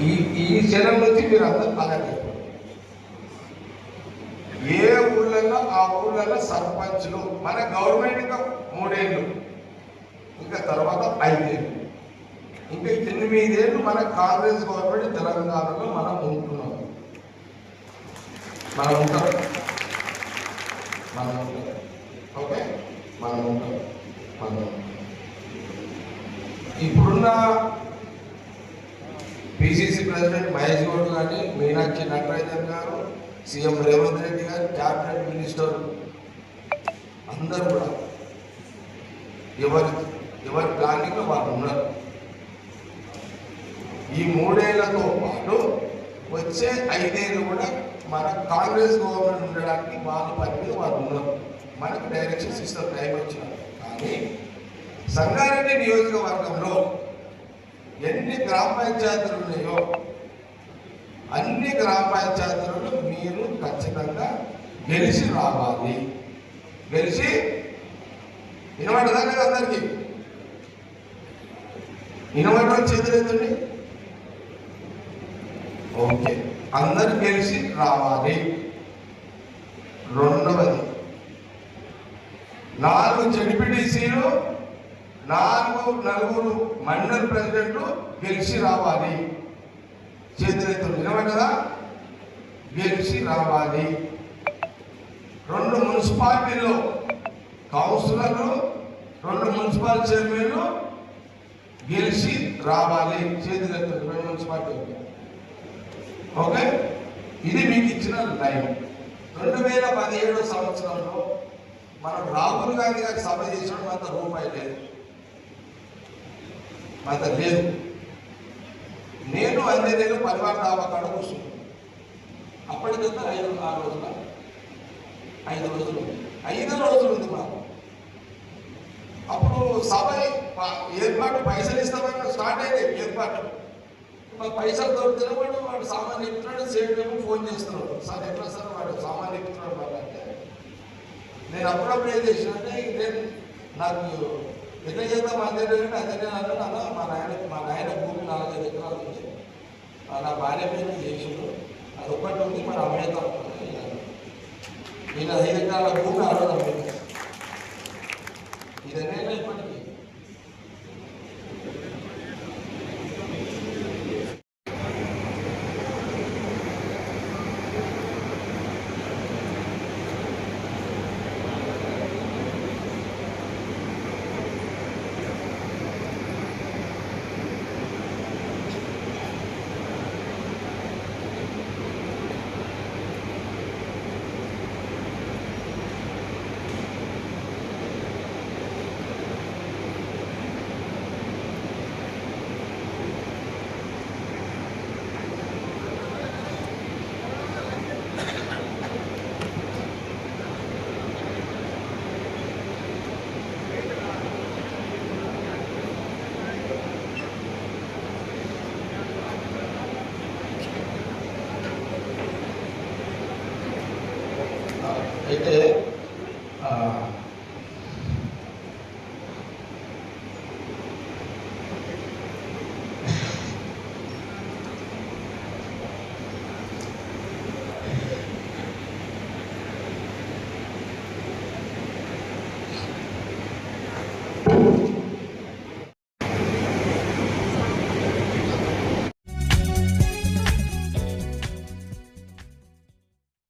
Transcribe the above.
ఈ ఈ జనం నుంచి మీరు అందరూ అలాగే ఏ ఊళ్ళలో ఆ ఊళ్ళలో సర్పంచ్లు మన గవర్నమెంట్ ఇంకా మూడేళ్ళు ఇంకా తర్వాత ఐదేళ్ళు ఇంకా ఎనిమిదేళ్ళు మన కాంగ్రెస్ గవర్నమెంట్ తెలంగాణలో మనం ఉంటున్నాం. మనం ఉంటాం. మనం ఉంటాం. ఓకే? మనం ఉంటాం. మనం ఇప్పుడున్న పిసిసి ప్రెసిడెంట్ మహేష్ గౌడ్ కానీ మీనాక్షి నటరాజన్ గారు సీఎం రేవంత్ రెడ్డి గారు క్యాబినెట్ మినిస్టర్ అందరూ కూడా ఎవరి ఎవరి ప్లానింగ్లో వాళ్ళు ఉన్నారు. ఈ మూడేళ్ళతో పాటు వచ్చే ఐదేళ్ళు కూడా మన కాంగ్రెస్ గవర్నమెంట్ ఉండడానికి వాళ్ళ పని మీద వాళ్ళు ఉన్నారు. మనకు డైరెక్షన్స్ ఇస్తారు టైం వచ్చినారు కానీ సంగారెడ్డి నియోజకవర్గంలో ఎన్ని గ్రామ పంచాయతీలు ఉన్నాయో అన్ని గ్రామ పంచాయతీలలో మీరు ఖచ్చితంగా గెలిచి రావాలి. గెలిచి వినబడదా కదా అందరికీ? వినబడడం చేతులేదండి ఓకే అందరు గెలిచి రావాలి. రెండవది నాలుగు జడ్పీటీసీలు నాలుగు నలుగురు మండల్ ప్రెసిడెంట్లు గెలిచి రావాలి. చేతులెత్తు కదా? గెలిచి రావాలి. రెండు మున్సిపాలిటీల్లో కౌన్సిలర్లు రెండు మున్సిపల్ చైర్మన్లు గెలిచి రావాలి. చేతులెత్తు రెండు మున్సిపాలిటీ ఓకే? ఇది మీకు ఇచ్చిన లైన్. రెండు వేల పదిహేడు సంవత్సరంలో మనం రాహుల్ గాంధీ గారికి సభ చేసిన అంత రూపాయి లేదు. అంత లేదు. నేను అన్ని నేను పరివార దాబా కాడ కూర్చున్నాను అప్పటికంతా ఐదు ఆరు రోజుల ఐదు రోజులు. ఐదు రోజులు ఉంది మాకు. అప్పుడు సభ ఏర్పాటు పైసలు ఇస్తామని స్టార్ట్ అయింది. ఏర్పాటు మాకు పైసలు దొరికితే వాడు వాడు సామాన్ ఎక్కుతున్నాడు సేట్ ఫోన్ చేస్తున్నాడు. సార్ ఎట్లా సార్ వాడు సామాన్ ఎక్కుతున్నాడు వాళ్ళు అంటే. నేను అప్పుడప్పుడు ఏం చేసినంటే నేను నాకు ఎట్లా చేద్దాం అందరి అంటే అదే నేను అన్న మా నాయన మా నాయన భూమి నాలుగైదు ఎకరాలు ఉంది. నా భార్య మీద చేసిండు అది ఒక్కటి ఉంది మరి అమ్మేద్దాం నేను ఐదు ఎకరాల భూమి 诶诶，啊、